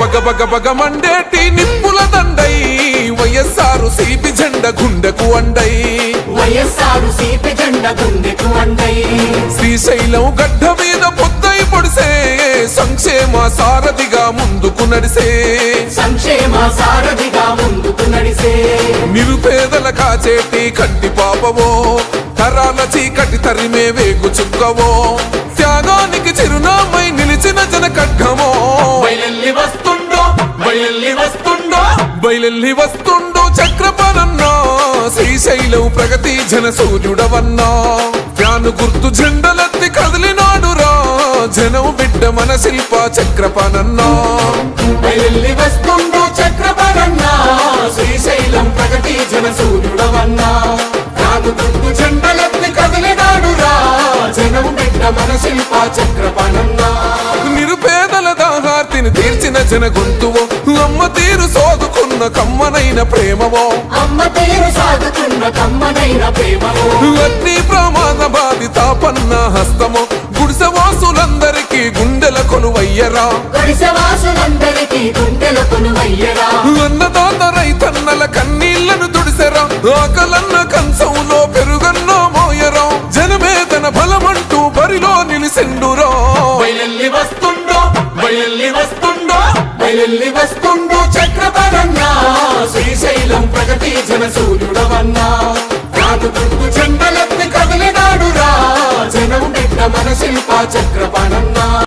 బగ బగ మండేటి నిప్పుల దండై. వైఎస్ఆర్ సిపి జెండ గుండెకు అండై. వైఎస్ఆర్ సీపి జెండ గుండెకు అండై. శ్రీశైలం గడ్డ మీద పొద్దై పొడిసే. సంక్షేమ సారథిగా ముందుకు నడిసే. సంక్షేమ సారథిగా ముందుకు నడిసే. నిరుపేదల కాచేటి కంటి పాపవో. తరాల చీకటి తరిమే వేగు చుక్కవో. బయలెల్లి వస్తుండో బయలెల్లి వస్తుండో చక్రపాలన్నా శ్రీశైలం ప్రగతి జన సూర్యుడవన్నో. ఫ్యాను గుర్తు జెండలెత్తి కదిలినాడురా జనం బిడ్డ మన శిల్ప చక్రపానన్నా. బయలెల్లి వస్తుండో చక్రపరన్నా శ్రీశైలం ప్రగతి జన సూర్యుడవన్నా. ఫ్యాను గుర్తు జెండలెత్తి కదిలినాడురా జనం బిడ్డ మన శిల్ప చక్రపణన్నా దాహార్తిని తీర్చిన జన గొంతువో అమ్మ తీరు సోదుకున్న కమ్మనైన ప్రేమవో. అమ్మ తీరు సాగుతున్న కమ్మనైన ప్రేమము అగ్ని ప్రమాద బాధిత పన్న హస్తము గుడిసెవాసులందరికీ గుండెల కొలువయ్యరా. గడిసవాసులందరికీ గుండెల కొనువయ్యరా అన్నదాత రైతన్నల కన్నీళ్ళను తుడిసెరా ఆకలన్న కంచంలో పెరుగన్న మోయరా. జనమే తన బలమంటూ బరిలో నిలిసిండురా. బయలెల్లి వస్తుండో వస్తుండో బయలెల్లి వస్తుండో చక్రపరన్నా శ్రీశైలం ప్రగతి జన సూర్యుడవన్నా. రాదు దుర్గు చెండలెత్తి కదిలినాడురా. జనం బిడ్డ మన శిల్ప చక్రపాణన్నా.